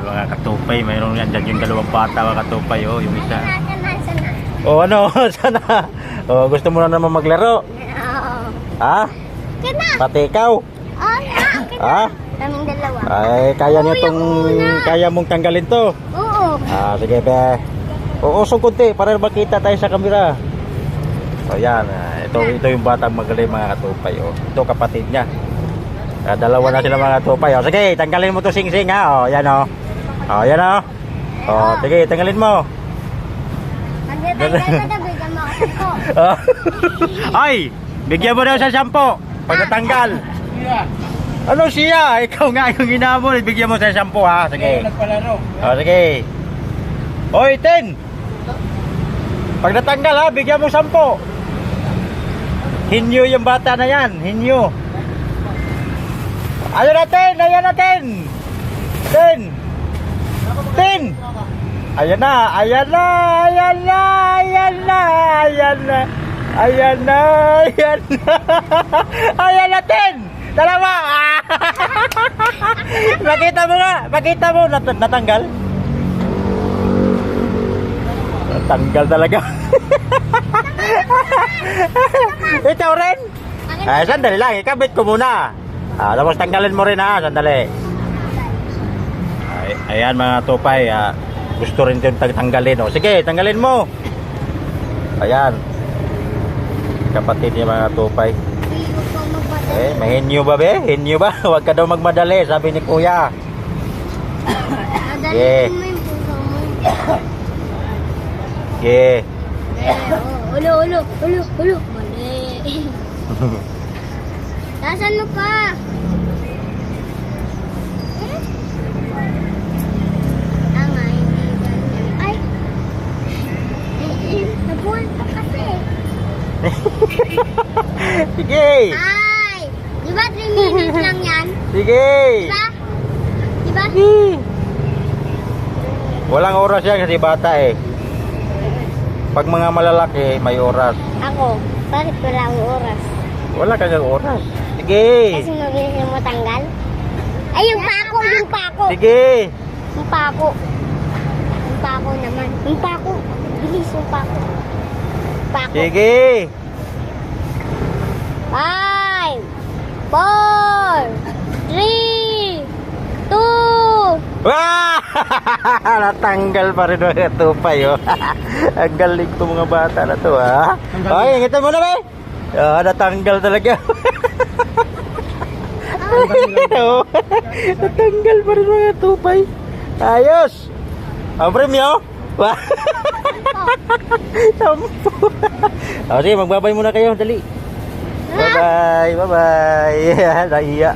Mga katupay. Mayroon yan dyan yung dalawang bata, mga katupay. Oh, yung isa. Oh, ano? Sana. Oh, gusto mo na naman maglaro? Oo. Ha? Kana. Pati ikaw? Oo, na. Ha? Kaming dalawa. Ay, kaya niyo tong... Kaya mong tanggalin to. Oo. Ah, sige be. Uusog kunti para makita tayo sa kamera. So yan, ah, ito ito yung batang magaling mga katupay oh. Ito kapatid niya. Ah, dalawa na sila mga katupay. Oh, sige, tanggalin mo to sing-sing ha. Oh, yan oh. Oh, yan oh. Oh, sige, tanggalin mo. Ah. Ay, bigyan mo daw sa sampo pag natanggal. Ano siya? Ikaw nga yung hinamon. Bigyan mo sa sampo ha. Sige. Nagpalaro. Oh, sige. Hoy, ten. Pag natanggal ha, bigyan mo sampo. Hinyo yung bata na yan. Hinyo. Ayun na, ten. Ayan na, ten. Ten. Ten. Ayan na, ayan na, ayan na, ayan na, ayan na. Ayan na, ayan na. Ayan na, ten. Dalawa. Makita mo nga, makita mo, nat natanggal. Natanggal talaga. Ikaw rin? Ay, sandali lang, ikabit ko muna. Ah, tapos tanggalin mo rin ha, sandali. Ay, ayan mga tupay, ah, gusto rin yung tang- tanggalin. O, sige, tanggalin mo. Ayan. Kapatid niya mga tupay. Eh, mahinyo ba be? Hinyo ba? Huwag ka daw magmadali, sabi ni kuya. Mo. Yeah. Eh, oh, ulo, ulo, ulo, ulo. Mali. Nasaan mo ka? Sige! Ay! Di ba 3 minutes lang yan? Sige! Di ba? Di ba? Sige! Walang oras yan kasi bata eh. Pag mga malalaki, may oras. Ako, bakit wala akong oras? Wala kang oras. Sige! Kasi mabilis mo tanggal? Ay, yung pako, yung pako. Sige! Yung pako. Yung pako naman. Yung pako. Bilis yung pako. Pako. Sige! Five, four, three, two, Wah! Natanggal pa rin mga tupay, oh. Ang galing to mga bata na to, ha? Ay, ingitan mo na, be! Ah, natanggal talaga. Oo. natanggal pa rin mga tupay. Ayos! Ang premyo? Wah! Sampo. o, sige, magbabay muna kayo. Dali. Bye-bye. Bye-bye. Nahiya.